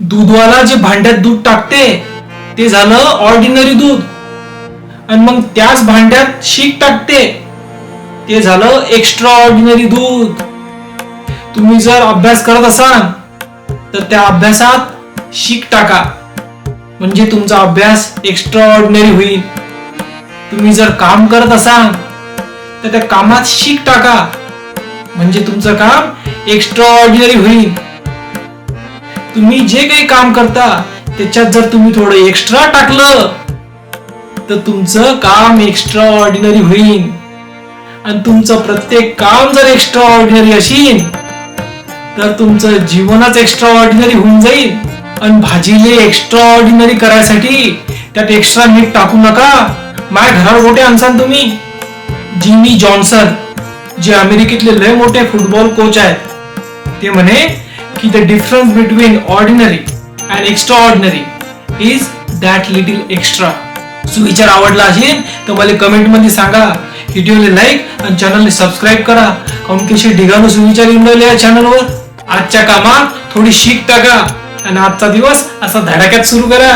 दूधवाला जे भांड्यात दूध टाकते ते झालं ऑर्डिनरी दूध. आणि मग त्याच भांड्यात शीक टाकते ते झालं एक्स्ट्रा ऑर्डिनरी दूध. तुम्ही जर अभ्यास करत असाल तर त्या अभ्यासात शीक टाका. म्हणजे तुमचा अभ्यास एक्स्ट्रा ऑर्डिनरी होईल. तुम्ही जर काम करत असाल तर त्या कामात शीक टाका. म्हणजे तुमचं काम एक्स्ट्रा ऑर्डिनरी होईल. तुम्ही जे काही काम करता त्याच्यात जर तुम्ही थोडं एक्स्ट्रा टाकलं तर तुमचं काम एक्स्ट्रा ऑर्डिनरी होईल. आणि तुमचं प्रत्येक काम जर एक्स्ट्रा ऑर्डिनरी असेल तर तुमचं जीवनच एक्स्ट्रा ऑर्डिनरी होऊन जाईल. आणि भाजीले एक्स्ट्रा ऑर्डिनरी करायसाठी त्यात एक्स्ट्रा मीठ टाकू नका. माझ्या घरावर मोठे आणसान तुम्ही. जिमी जॉन्सन जे अमेरिकेतले लय मोठे फुटबॉल कोच आहेत ते म्हणे की the difference between ordinary and extraordinary is that little extra सुविचार आवडला असेल तर मला कमेंटमध्ये सांगा. व्हिडिओला लाईक आणि चॅनलने सबस्क्राईब करा. काऊन की असे ढिगाणू सुविचार येऊन राहिले या चॅनलवर आजच्या कामात थोडी शीक टाका. आणि आजचा दिवस असा धडाक्यात सुरू करा.